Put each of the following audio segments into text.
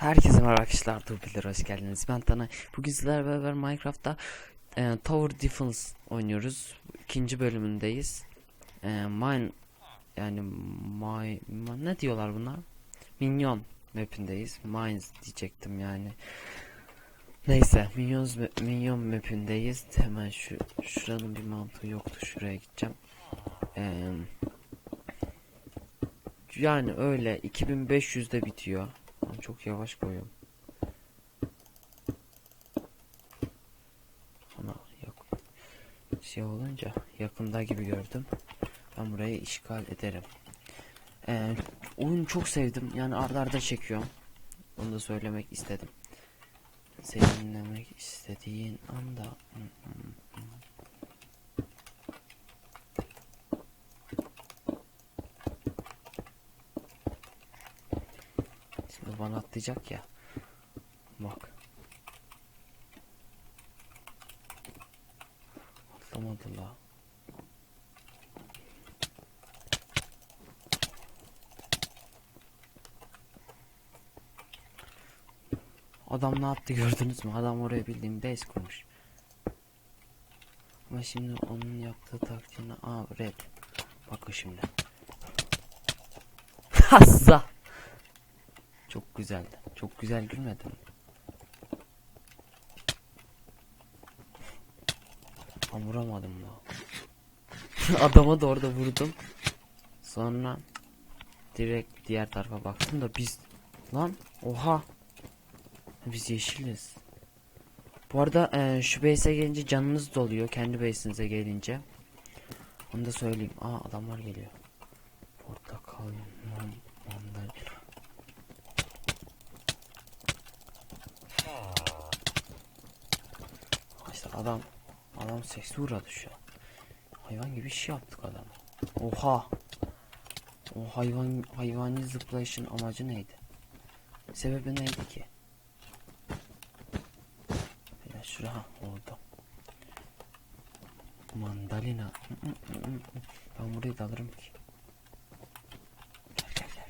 Herkese merhaba arkadaşlar, Tuğbilir hoş geldiniz. Ben Tanay. Bugün sizlerle beraber Minecraft'ta e, Tower Defense oynuyoruz. İkinci bölümündeyiz. E, mine yani my, ma- ne diyorlar buna? Minyon map'indeyiz. Mines diyecektim yani. Neyse, Minions ma- Minyon map'indeyiz. Hemen şu şuranın bir mantığı yoktu. Şuraya gideceğim. E, yani öyle 2500'de bitiyor. Çok yavaş koyuyorum. Ana yok. Şey olunca yakında gibi gördüm. Ben burayı işgal ederim. Ee, oyunu çok sevdim. Yani arda arda çekiyorum. Onu da söylemek istedim. Sevinlemek istediğin anda. Hı hı bana atlayacak ya. Bak. Atlamadı la. Adam ne yaptı gördünüz mü? Adam oraya bildiğin base kurmuş. Ama şimdi onun yaptığı taktiğine aa red. Bakın şimdi. Hassa. Çok güzeldi. Çok güzel gülmedim. Ama vuramadım da. Adama da orada vurdum. Sonra direkt diğer tarafa baktım da biz lan oha biz yeşiliz. Bu arada eee, şu base'e gelince canınız doluyor kendi base'inize gelince. Onu da söyleyeyim. Aa adamlar geliyor. Portakal, mum, mandalina. İşte adam adam seksi uğradı şu an. Hayvan gibi şey yaptık adam. Oha. O hayvan hayvani zıplayışın amacı neydi? Sebebi neydi ki? Ya şura oldu. Mandalina. Hı, hı, hı. Ben burayı da alırım ki. Gel gel gel.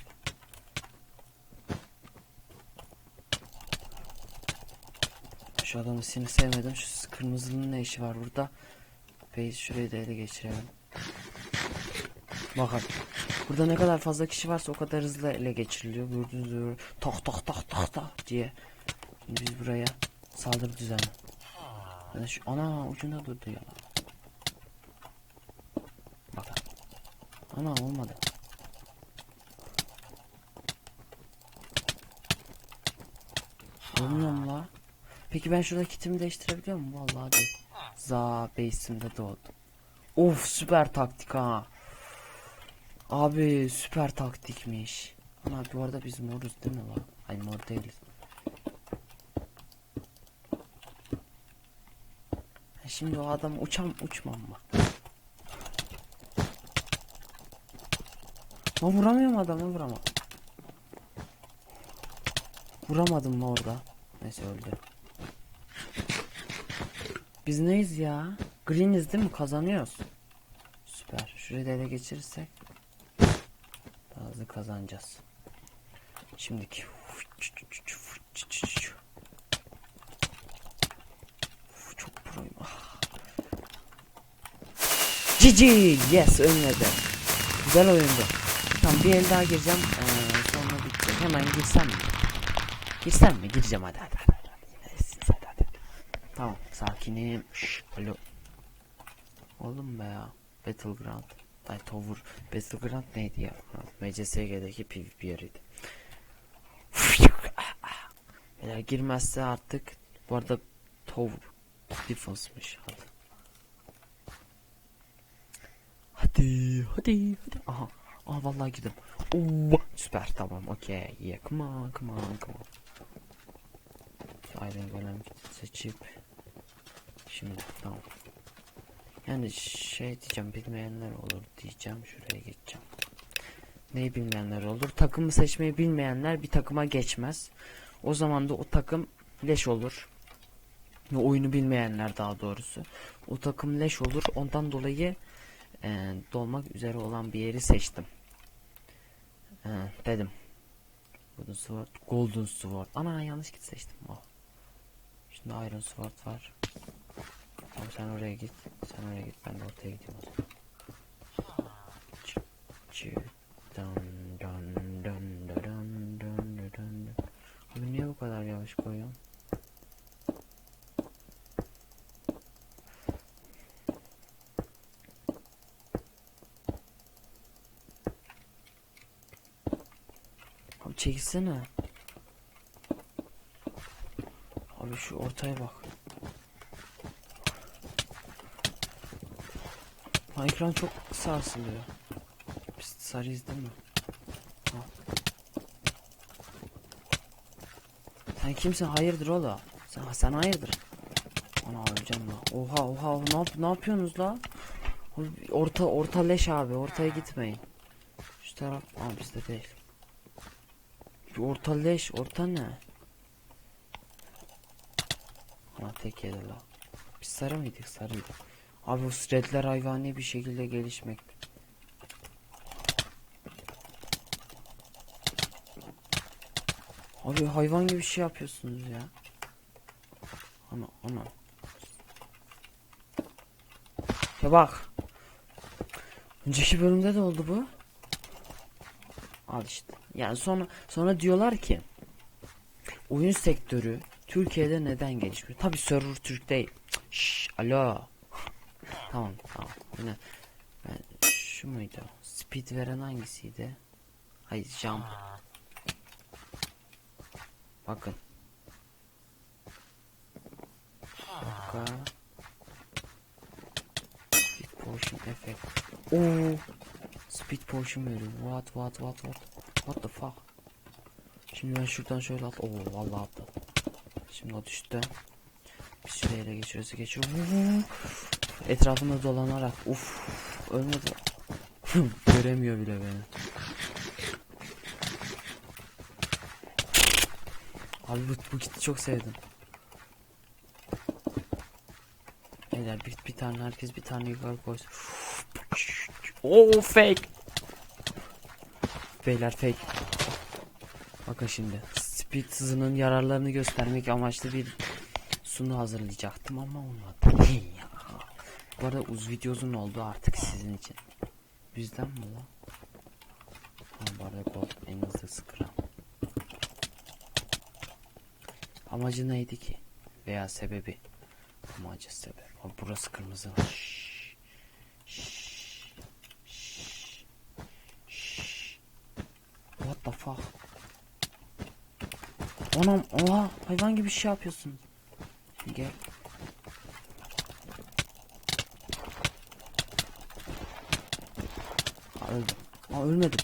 Şu adamı seni sevmedim. Şu kırmızının ne işi var burada? Base şurayı da ele geçirelim. Bakın. Burada ne kadar fazla kişi varsa o kadar hızlı ele geçiriliyor. Gördüğünüz gibi tak tak tak tak tak diye. Şimdi biz buraya saldırı düzenli. Yani şu ana ucunda durdu ya. Bakın. Ana olmadı. Olmuyor la? Peki ben şurada kitimi değiştirebiliyor muyum? Vallahi değil. Za base'imde doğdu. Of süper taktik ha. Abi süper taktikmiş. Ama bu arada biz moruz değil mi lan? Ay mor değiliz. Şimdi o adam uçam uçmam mı? Lan vuramıyorum adamı vuramam. Vuramadım mı orada? Neyse öldü. Biz neyiz ya? Greeniz değil mi? Kazanıyoruz. Süper. Şurayı da ele geçirirsek daha hızlı kazanacağız. Şimdiki çok proyum. Ah. Cici yes ölmedi. Güzel oyundu. Tamam bir el daha gireceğim. Ee, sonra bitti. Hemen girsem mi? Girsem mi? Gireceğim hadi hadi hadi. hadi. Yine siz, hadi, hadi. Tamam sakinim. Şş, alo. Oğlum be ya. Battleground. Ay Tower. Battleground neydi ya? MCSG'deki PvP yeriydi. Eğer girmezse artık bu arada Tower Defense'mış hadi. Hadi hadi hadi. Aha. Aha vallahi girdim. Oo, süper tamam okey. Yeah come on come on come on. Golem seçip şimdi tamam. Yani şey diyeceğim bilmeyenler olur diyeceğim şuraya geçeceğim. Neyi bilmeyenler olur? Takımı seçmeyi bilmeyenler bir takıma geçmez. O zaman da o takım leş olur. Ve oyunu bilmeyenler daha doğrusu. O takım leş olur. Ondan dolayı e, dolmak üzere olan bir yeri seçtim. E, dedim. Wooden Sword. Golden Sword. Ana yanlış git seçtim. Oh. Şimdi Iron Sword var. Tamam sen oraya git. Sen oraya git. Ben de ortaya gideyim o zaman. Abi niye bu kadar yavaş koyuyorum? Abi çekilsene. Abi şu ortaya bak. Ha, ekran çok sarsılıyor. Biz sarıyız değil mi? Ha. Sen kimsin? Hayırdır ola? Sen, sen hayırdır? Ana öleceğim la. Oha oha ne, yap ne yapıyorsunuz la? Orta orta leş abi ortaya gitmeyin. Şu taraf Aa bizde değil. Bir orta leş orta ne? Ha tek yedi la. Biz sarı mıydık sarıydık. Abi bu threadler hayvani bir şekilde gelişmek. Abi hayvan gibi bir şey yapıyorsunuz ya. Ana ana. Ya bak. Önceki bölümde de oldu bu. Al işte. Yani sonra sonra diyorlar ki oyun sektörü Türkiye'de neden gelişmiyor? Tabi server Türk değil. Şş, alo. Tamam tamam. Yine ben şu muydu? Speed veren hangisiydi? Hayır jump. Bakın. Dakika. Speed potion effect. Oo. Speed potion veriyor. What what what what? What the fuck? Şimdi ben şuradan şöyle at. Oo vallahi atladım. Şimdi o düştü. Bir süre ele geçiriyorsa geçiyor. Etrafında dolanarak. Uf. Ölmedi. Göremiyor bile beni. Abi bu, bu kiti çok sevdim. Beyler bir, bir tane herkes bir tane yukarı koysun. Oo fake. Beyler fake. Bakın şimdi. Speed hızının yararlarını göstermek amaçlı bir sunu hazırlayacaktım ama olmadı. ya. Bu arada uz video uzun oldu artık sizin için. Bizden mi lan? Ha, bu arada gold en hızlı sıkıram. Amacı neydi ki? Veya sebebi? Amacı sebep. Abi burası kırmızı. Şşş. What the fuck? Anam oha hayvan gibi bir şey yapıyorsun. Gel. Öldüm. Aa ölmedim.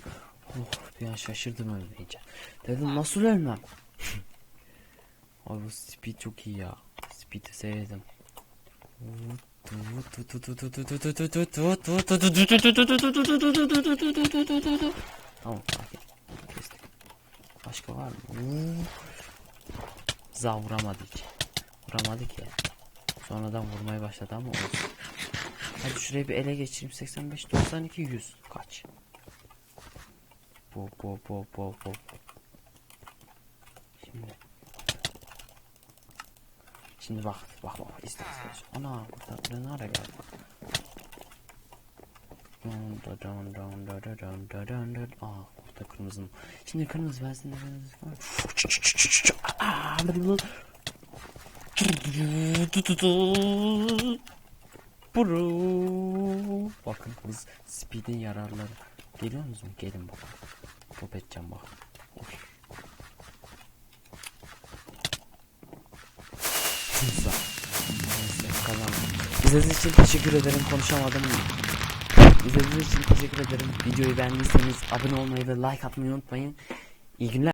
Oh bir şaşırdım ölmeyince. Dedim nasıl ölmem? Abi bu speed çok iyi ya. Speed'i sevdim. Tamam sakin. Kestik. Başka var mı? Za vuramadı hiç. Vuramadı ki. Sonradan vurmaya başladı ama olsun. Hadi şuraya bir ele geçireyim. 85, 92, 100. Kaç? Bo bo bo bo bo. Şimdi. Şimdi bak. Bak bak. İzle izle. Ana burada. Burada ne ara geldi? Dun da dun dun da da dun da dun da. Aa burada kırmızı. Şimdi kırmızı ben sizinle kırmızı. Aa. Bro. Bakın biz speed'in yararları. Geliyor musunuz? Gelin bakın. Pop edeceğim bak. Of. Neyse. Neyse kalan. İzlediğiniz için teşekkür ederim. Konuşamadım. İzlediğiniz için teşekkür ederim. Videoyu beğendiyseniz abone olmayı ve like atmayı unutmayın. İyi günler.